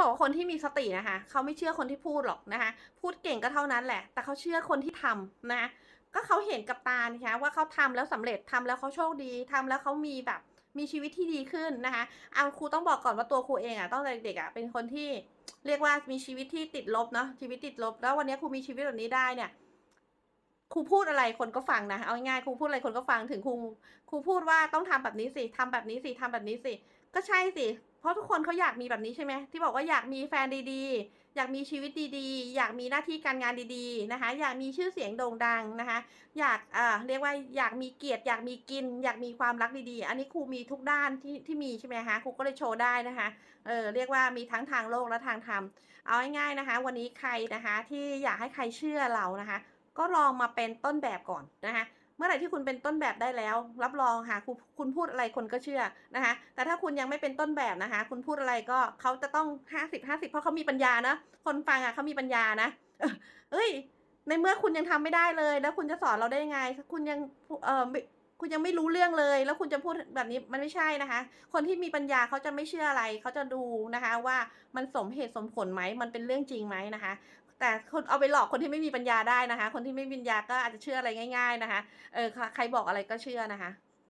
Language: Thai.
บอกว่าคนที่มีสตินะคะ เขาไม่เชื่อคนที่พูดหรอกนะคะ พูดเก่งก็เท่านั้นแหละ แต่เขาเชื่อคนที่ทำนะคะก็เขาเห็นกับตานะคะว่าเขาทำแล้วสำเร็จทำแล้วเขาโชคดีทำแล้วเขามีแบบมีชีวิตที่ดีขึ้นนะคะเอาครูต้องบอกก่อนว่าตัวครูเองอะตั้งแต่เด็กอะเป็นคนที่เรียกว่ามีชีวิตที่ติดลบเนาะชีวิตติดลบ แล้ววันนี้ครูมีชีวิตแบบนี้ได้เนี่ยครูพูดอะไรคนก็ฟังนะเอาง่ายๆครูพูดอะไรคนก็ฟังถึงครูครูพูดว่าต้องทำแบบนี้สิทำแบบนี้สิทำแบบนี้สิก็ใช่สิ เพราะทุกคนเขาอยากมีแบบนี้ใช่ไหมที่บอกว่าอยากมีแฟนดีๆ อยากมีชีวิตดีๆ อยากมีหน้าที่การงานดีๆนะคะ อยากมีชื่อเสียงโด่งดังนะคะ อยากเอ่าเรียกว่าอยากมีเกียรติอยากมีกิน อยากมีความรักดีๆ อันนี้ครูมีทุกด้านที่ที่มีใช่ไหมคะครูก็เลยโชว์ได้นะคะเออเรียกว่ามีทั้งทางโลกและทางธรรมเอาง่ายๆนะคะ วันนี้ใครนะคะที่อยากให้ใครเชื่อเรานะคะ ก็ลองมาเป็นต้นแบบก่อนนะคะ มื่อไหร่ที่คุณเป็นต้นแบบได้แล้ว รับรองค่ะคุณคุณพูดอะไรคนก็เชื่อนะคะ แต่ถ้าคุณยังไม่เป็นต้นแบบนะคะ คุณพูดอะไรก็เขาจะต้องห้าสิบห้าสิบเพราะเขามีปัญญานะ คนฟังอะเขามีปัญญานะ เอ้ย ในเมื่อคุณยังทำไม่ได้เลย แล้วคุณจะสอนเราได้ยังไง คุณยังเออคุณยังไม่รู้เรื่องเลย แล้วคุณจะพูดแบบนี้มันไม่ใช่นะคะ คนที่มีปัญญาเขาจะไม่เชื่ออะไร เขาจะดูนะคะ ว่ามันสมเหตุสมผลไหม มันเป็นเรื่องจริงไหมนะคะ แต่คนเอาไปหลอกคนที่ไม่มีปัญญาได้นะคะ คนที่ไม่มีปัญญาก็อาจจะเชื่ออะไรง่าย ๆนะคะ เออใครบอกอะไรก็เชื่อนะคะ